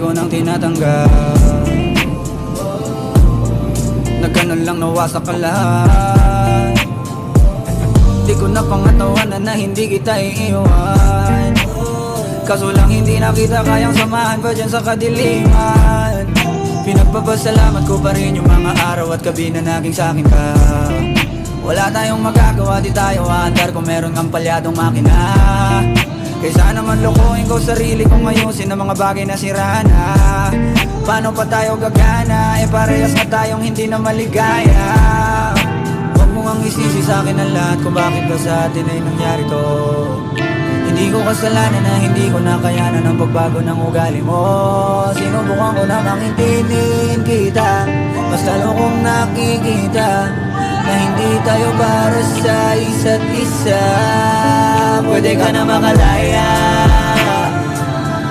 ko nang tinatanggap. Na ganun lang nawasak ka lahat Di ko na pangatawanan na hindi kita iiwan. Kaso lang hindi na kita kayang samahan pa dyan sa kadiliman. Pinagpapasalamat ko pa rin yung mga araw at gabi na naging sa'kin ka. Wala tayong magagawa, di tayo aandar kung meron kang palyadong makina Kaysa naman lokohin ko sarili kong ayusin ang mga bagay na sira na Paano pa tayo gagana, eh parehas na tayong hindi na maligaya. Huwag mo ngang isisi sa akin ang lahat kung bakit ba sa atin ay nangyari to. Hindi ko kasalanan na hindi ko nakayanan ang pagbago ng ugali mo. Sinubukan ko namang intindihin kita. Mas lalo kong nakikita Na hindi tayo para sa isa't isa Pwede ka na makalaya.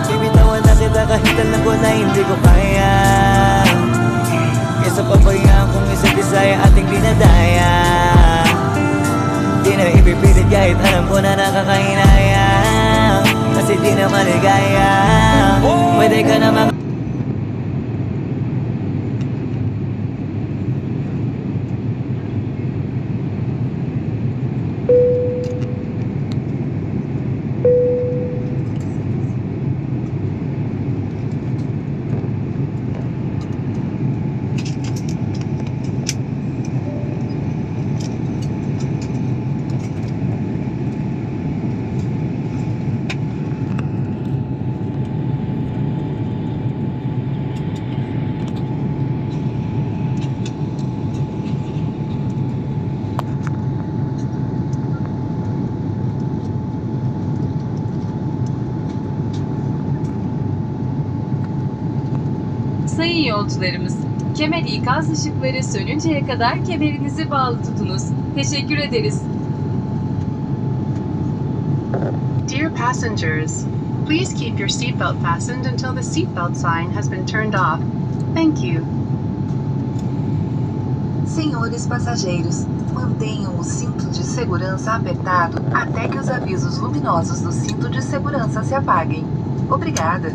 Bibitawan na kita kahit alam ko na hindi ko kaya. Kesa pabayaan kung isa't isa ay ating dinadaya Di na ipipilit kahit alam ko na nakakahinaya. Kasi di na maligaya Sayın yolcularımız, kemer ikaz ışıkları sönünceye kadar kemerinizi bağlı tutunuz. Teşekkür ederiz. Dear passengers, please keep your seatbelt fastened until the seatbelt sign has been turned off. Thank you. Senhores passageiros, mantenham o cinto de segurança apertado até que os avisos luminosos do cinto de segurança se apaguem. Obrigada.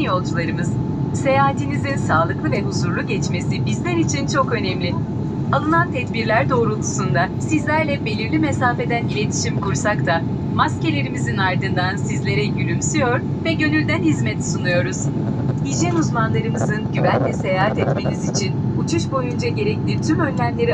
Sayın yolcularımız, seyahatinizin sağlıklı ve huzurlu geçmesi bizler için çok önemli. Alınan tedbirler doğrultusunda sizlerle belirli mesafeden iletişim kursak da maskelerimizin ardından sizlere gülümsüyor ve gönülden hizmet sunuyoruz. Hijyen uzmanlarımızın güvenle seyahat etmeniz için uçuş boyunca gerekli tüm önlemleri